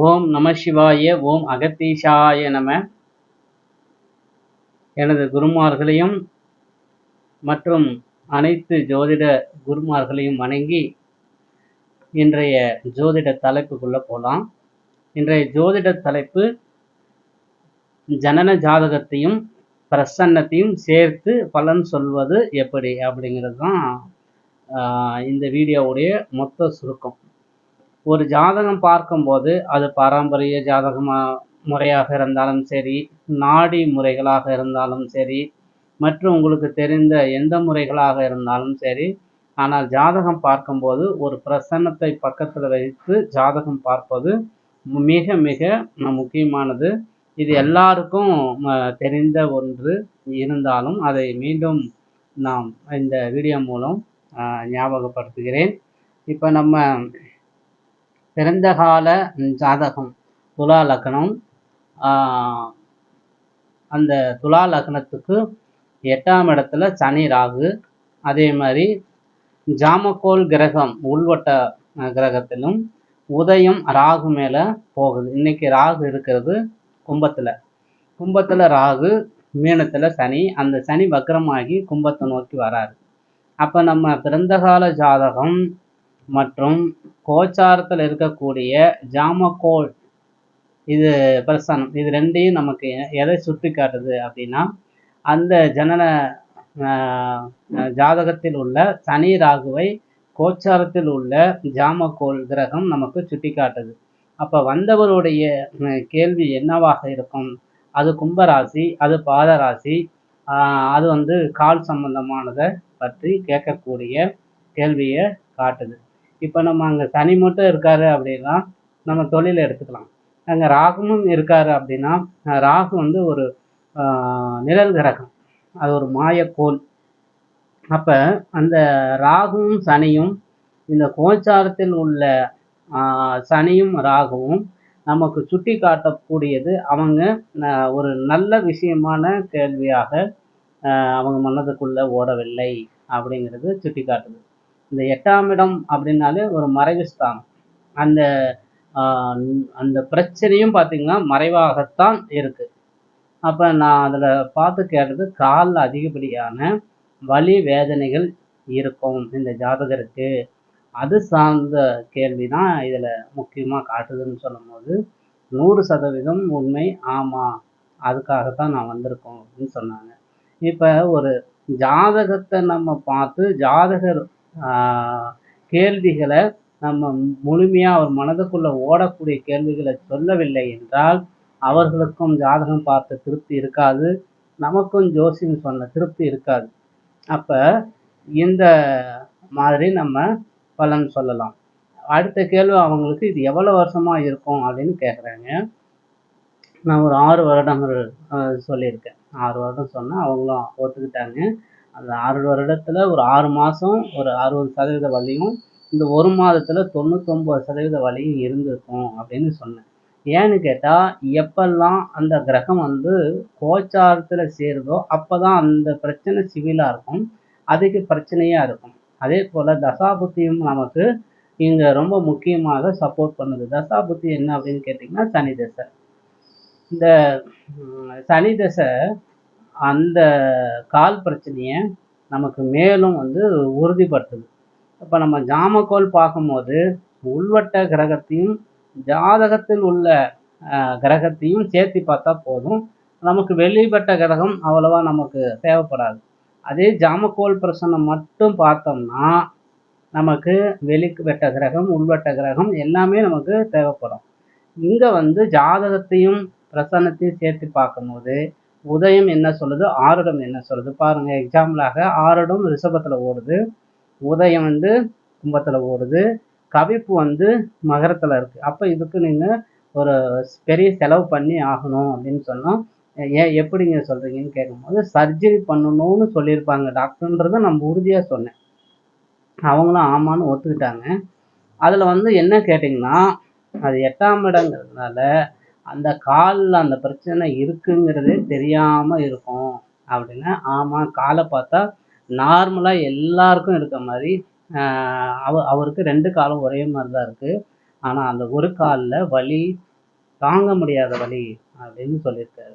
ஓம் நம சிவாய ஓம் அகத்தீஷாய நம. எனது குருமார்களையும் மற்றும் அனைத்து ஜோதிட குருமார்களையும் வணங்கி இன்றைய ஜோதிட தலைப்புக்குள்ளே போகலாம் இன்றைய ஜோதிட தலைப்பு ஜனன ஜாதகத்தையும் பிரசன்னத்தையும் சேர்த்து பலன் சொல்வது எப்படி? அப்படிங்கிறது தான் இந்த வீடியோவுடைய மொத்த சுருக்கம். ஒரு ஜாதகம் பார்க்கும்போது அது பாரம்பரிய ஜாதகமாக முறையாக இருந்தாலும் சரி நாடி முறைகளாக இருந்தாலும் சரி மற்றும் உங்களுக்கு தெரிந்த எந்த முறைகளாக இருந்தாலும் சரி ஆனால் ஜாதகம் பார்க்கும்போது ஒரு பிரசன்னத்தை பக்கத்தில் வைத்து ஜாதகம் பார்ப்பது மிக மிக முக்கியமானது. இது எல்லாருக்கும் தெரிந்த ஒன்று இருந்தாலும் அதை மீண்டும் நாம் இந்த வீடியோ மூலம் ஞாபகப்படுத்துகிறேன். இப்போ நம்ம பிறந்த கால ஜாதகம் துலா லக்னம் அந்த துலா லக்னத்துக்கு எட்டாம் இடத்துல சனி ராகு அதே மாதிரி ஜாமக்கோல் கிரகம் உள்வட்ட கிரகத்திலும் உதயம் ராகு மேலே போகுது. இன்னைக்கு ராகு இருக்கிறது கும்பத்தில். கும்பத்தில் ராகு மீனத்தில் சனி அந்த சனி வக்கரமாகி கும்பத்தை நோக்கி வராரு. அப்போ நம்ம பிறந்தகால ஜாதகம் மற்றும் கோச்சாரத்தில் இருக்கக்கூடிய ஜாமக்கோல் இது பிரசனம் இது ரெண்டையும் நமக்கு எதை சுட்டி காட்டுது அப்படின்னா அந்த ஜனன ஜாதகத்தில் உள்ள சனி ராகுவை கோச்சாரத்தில் உள்ள ஜாமக்கோல் கிரகம் நமக்கு சுட்டி காட்டுது அப்போ வந்தவருடைய கேள்வி என்னவாக இருக்கும்? அது கும்பராசி அது பாதராசி அது வந்து கால் சம்பந்தமானதை பற்றி கேட்கக்கூடிய கேள்வியை காட்டுது. இப்போ நம்ம அங்கே சனி மட்டும் இருக்காரு அப்படின்னா நம்ம தொழிலை எடுத்துக்கலாம். அங்கே ராகுவும் இருக்காரு அப்படின்னா ராகு வந்து ஒரு நிழல் கிரகம். அது ஒரு மாயக்கோள். அப்போ அந்த ராகுவும் சனியும் இந்த கோச்சாரத்தில் உள்ள சனியும் ராகுவும் நமக்கு சுட்டி காட்டக்கூடியது அவங்க ஒரு நல்ல விஷயமான கேள்வியாக அவங்க மனதுக்குள்ளே ஓடவில்லை அப்படிங்கிறது சுட்டி காட்டுது இந்த எட்டாம் இடம் அப்படின்னாலே ஒரு மறைவு ஸ்தானம். அந்த அந்த பிரச்சனையும் பார்த்திங்கன்னா மறைவாகத்தான் இருக்குது அப்போ நான் அதில் பார்த்து கேட்டது காலில் அதிகப்படியான வலி வேதனைகள் இருக்கும் இந்த ஜாதகருக்கு. அது சார்ந்த கேள்வி தான் இதில் முக்கியமாக காட்டுதுன்னு சொல்லும்போது நூறு சதவீதம் உண்மை ஆமாம் அதுக்காகத்தான் நான் வந்திருக்கோம் அப்படின்னு சொன்னாங்க. இப்போ ஒரு ஜாதகத்தை நம்ம பார்த்து ஜாதகர் கேள்விகளை நம்ம முழுமையாக அவர் மனதுக்குள்ளே ஓடக்கூடிய கேள்விகளை சொல்லவில்லை என்றால் அவர்களுக்கும் ஜாதகம் பார்த்த திருப்தி இருக்காது நமக்கும் ஜோசியம் சொன்ன திருப்தி இருக்காது. அப்போ இந்த மாதிரி நம்ம பலன் சொல்லலாம். அடுத்த கேள்வி அவங்களுக்கு இது எவ்வளோ வருஷமாக இருக்கும் அப்படின்னு கேட்குறாங்க நான் ஒரு ஆறு வருடங்கள் சொல்லியிருக்கேன். ஆறு வருடம் சொன்னால் அவங்களும் ஒத்துக்கிட்டாங்க. அந்த ஆறு வருடத்தில் ஒரு ஆறு மாதம் ஒரு அறுபது சதவீத வலியும் இந்த ஒரு மாதத்தில் தொண்ணூத்தொம்பது சதவீத வலியும் இருந்திருக்கும் அப்படின்னு சொன்னேன். ஏன்னு கேட்டால் எப்பெல்லாம் அந்த கிரகம் வந்து கோச்சாரத்தில் சேருதோ அப்போ தான் அந்த பிரச்சனை சிவிலாக இருக்கும். அதுக்கு பிரச்சனையாக இருக்கும். அதே போல் தசாபுத்தியும் நமக்கு இங்கே ரொம்ப முக்கியமாக சப்போர்ட் பண்ணுது. தசாபுத்தி என்ன அப்படின்னு கேட்டிங்கன்னா சனி தசை. இந்த சனி தசை அந்த கால் பிரச்சனையை நமக்கு மேலும் வந்து உறுதிப்படுத்துது. இப்போ நம்ம ஜாமக்கோல் பார்க்கும்போது உள்வட்ட கிரகத்தையும் ஜாதகத்தில் உள்ள கிரகத்தையும் சேர்த்து பார்த்தா போதும். நமக்கு வெளிப்பட்ட கிரகம் அவ்வளவா நமக்கு தேவைப்படாது. அதே ஜாமக்கோல் பிரச்சனை மட்டும் பார்த்தோம்னா நமக்கு வெளிவட்ட கிரகம் உள்வட்ட கிரகம் எல்லாமே நமக்கு தேவைப்படும். இங்கே வந்து ஜாதகத்தையும் பிரசன்னத்தையும் சேர்த்து பார்க்கும்போது உதயம் என்ன சொல்லுது? ஆருடம் என்ன சொல்லுது? பாருங்கள் எக்ஸாம்பிளாக ஆருடம் ரிஷபத்தில் ஓடுது. உதயம் வந்து கும்பத்தில் ஓடுது. கவிப்பு வந்து மகரத்தில் இருக்குது அப்போ இதுக்கு நீங்கள் ஒரு பெரிய செலவு பண்ணி ஆகணும் அப்படின்னு சொன்னால் ஏன் எப்படிங்க சொல்கிறீங்கன்னு கேட்கும்போது சர்ஜரி பண்ணணும்னு சொல்லியிருப்பாங்க. டாக்டர்ன்றதை நம்ம உறுதியாக சொன்னேன். அவங்களும் ஆமான்னு ஒத்துக்கிட்டாங்க. அதில் வந்து என்ன கேட்டிங்கன்னா அது எட்டாம் இடங்கிறதுனால அந்த காலில் அந்த பிரச்சனை இருக்குங்கிறதே தெரியாமல் இருக்கும் அப்படின்னு. ஆமாம் காலை பார்த்தா நார்மலாக எல்லாருக்கும் இருக்க மாதிரி அவ அவருக்கு ரெண்டு காலும் ஒரே மாதிரி தான் இருக்குது ஆனால் அந்த ஒரு காலில் வலி தாங்க முடியாத வலி அப்படின்னு சொல்லியிருக்காரு.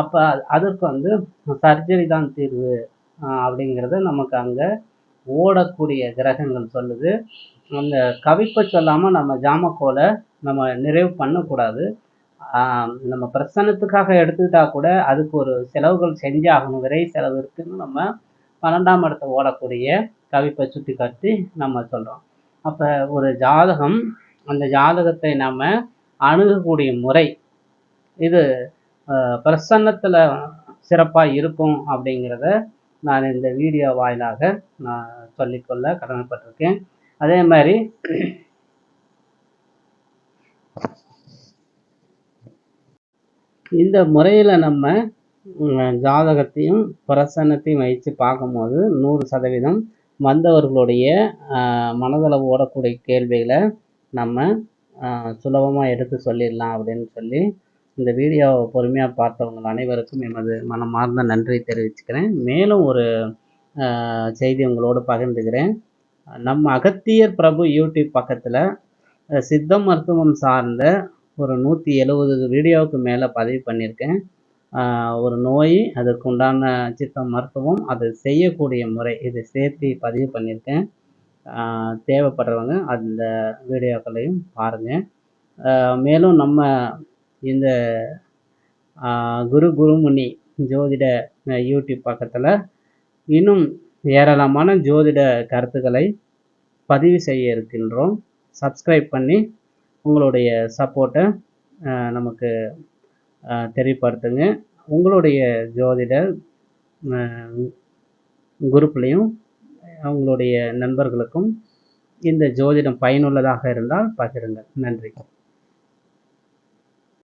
அப்போ அதற்கு வந்து சர்ஜரி தான் தீர்வு அப்படிங்கிறத நமக்கு அங்கே ஓடக்கூடிய கிரகங்கள் சொல்லுது. அந்த கவிப்பை சொல்லாமல் நம்ம ஜாமக்கோலை நம்ம நிறைவு பண்ணக்கூடாது. நம்ம பிரசன்னத்துக்காக எடுத்துக்கிட்டா கூட அதுக்கு ஒரு செலவுகள் செஞ்சாகணும். விரை செலவு இருக்குன்னு நம்ம பன்னெண்டாம் இடத்தை ஓடக்கூடிய கவிப்பை சுட்டி காட்டி நம்ம சொல்கிறோம் அப்போ ஒரு ஜாதகம் அந்த ஜாதகத்தை நம்ம அணுகக்கூடிய முறை இது பிரசன்னத்தில் சிறப்பாக இருக்கும் அப்படிங்கிறத நான் இந்த வீடியோ வாயிலாக நான் சொல்லிக்கொள்ள கடமைப்பட்டிருக்கேன். அதே மாதிரி இந்த முறையில் நம்ம ஜாதகத்தையும் பிரசன்னத்தையும் வைத்து பார்க்கும்போது நூறு சதவீதம் வந்தவர்களுடைய மனதளவு ஓடக்கூடிய கேள்விகளை நம்ம சுலபமாக எடுத்து சொல்லிடலாம் அப்படின்னு சொல்லி இந்த வீடியோவை பொறுமையாக பார்த்தவங்க அனைவருக்கும் எமது மனமார்ந்த நன்றி தெரிவிச்சுக்கிறேன். மேலும் ஒரு செய்தி உங்களோடு பகிர்ந்துக்கிறேன். நம்ம அகத்தியர் பிரபு யூடியூப் பக்கத்தில் சித்த மருத்துவம் சார்ந்த ஒரு நூற்றி எழுபது வீடியோவுக்கு மேலே பதிவு பண்ணியிருக்கேன். ஒரு நோய் அதற்கு உண்டான சித்த மருத்துவம் அது செய்யக்கூடிய முறை இதை சேர்த்து பதிவு பண்ணியிருக்கேன். தேவைப்படுறவங்க அந்த வீடியோக்களையும் பாருங்கள் மேலும் நம்ம இந்த குரு குருமுனி ஜோதிட யூடியூப் பக்கத்தில் இன்னும் ஏராளமான ஜோதிட கருத்துக்களை பதிவு செய்ய இருக்கின்றோம். சப்ஸ்கிரைப் பண்ணி உங்களுடைய சப்போர்ட்டை நமக்கு தெரியப்படுத்துங்க. உங்களுடைய ஜோதிடர் குரூப்லேயும் உங்களுடைய நண்பர்களுக்கும் இந்த ஜோதிடம் பயனுள்ளதாக இருந்தால் பகிருங்கள். நன்றி.